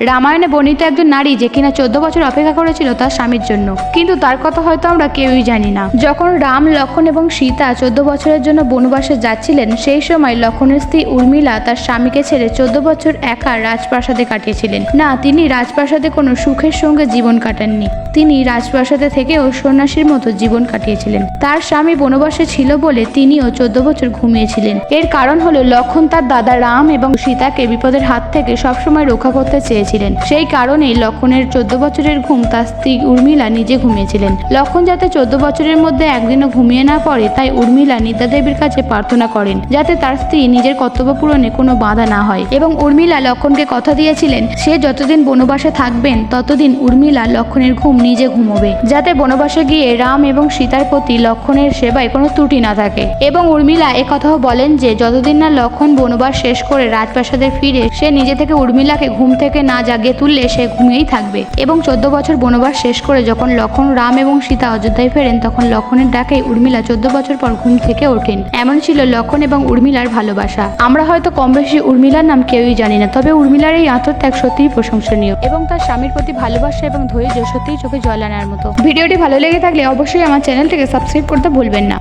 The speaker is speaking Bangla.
রামায়ণে বর্ণিত একজন নারী যে কিনা চোদ্দ বছর অপেক্ষা করেছিল তার স্বামীর জন্য। কিন্তু তার কথা হয়তো আমরা কেউই জানি না। যখন রাম, লক্ষণ এবং সীতা চোদ্দ বছরের জন্য বনবাসে যাচ্ছিলেন, সেই সময় লক্ষণের স্ত্রী উর্মিলা তার স্বামীকে ছেড়ে চোদ্দ বছর একা রাজপ্রাসাদে কাটিয়েছিলেন। না, তিনি রাজপ্রাসাদে কোনো সুখের সঙ্গে জীবন কাটাননি। তিনি রাজপ্রাসাদে থেকেও সন্ন্যাসীর মতো জীবন কাটিয়েছিলেন। তার স্বামী বনবাসে ছিল বলে তিনিও চোদ্দ বছর ঘুমিয়েছিলেন। এর কারণ হলো লক্ষণ তার দাদা রাম এবং সীতাকে বিপদের হাত থেকে সবসময় রক্ষা করতে চেয়েছিলেন সেই কারণেই লক্ষণের চোদ্দ বছরের ঘুম তার স্ত্রী উর্মিলা নিজে ঘুমিয়েছিলেন। লক্ষণ যাতে চোদ্দ বছরের মধ্যে একদিনও ঘুমিয়ে না পড়ে, তাই উর্মিলা নিদ্রা দেবীর কাছে প্রার্থনা করেন, যাতে তার স্ত্রী নিজের কর্তব্য পূরণে কোনো বাধা না হয়। এবং উর্মিলা লক্ষণকে কথা দিয়েছিলেন, সে যতদিন বনবাসে থাকবেন, ততদিন উর্মিলা লক্ষণের ঘুম নিজে ঘুমোবে। যাতে বনবাসে গিয়ে রাম এবং সীতার প্রতি লক্ষণের সেবায় কোনো ত্রুটি না থাকে। এবং উর্মিলা একথাও বলেন যে, যতদিন না লক্ষণ বনবাস শেষ করে রাজপ্রাসাদে ফিরে, সে নিজে থেকে উর্মিলাকে ঘুম থেকে না জাগিয়ে তুললে সে ঘুমিয়েই থাকবে। এবং চোদ্দ বছর বনবাস শেষ করে যখন লক্ষণ রাম এবং সীতা অযোধ্যায় ফেরেন, তখন লক্ষণের ডাকে উর্মিলা চোদ্দ বছর পর ঘুম থেকে ওঠেন। এমন ছিল লক্ষণ এবং উর্মিলার ভালোবাসা। আমরা হয়তো কম বেশি উর্মিলার নাম কেউই জানি না, তবে উর্মিলার এই আত্মত্যাগ সত্যিই প্রশংসনীয় এবং তার স্বামীর প্রতি ভালোবাসা এবং ধৈর্য সত্যিই চোখে জল আনার মতো। ভিডিওটি ভালো লেগে থাকলে অবশ্যই আমার চ্যানেলটিকে সাবস্ক্রাইব করতে ভুলবেন না।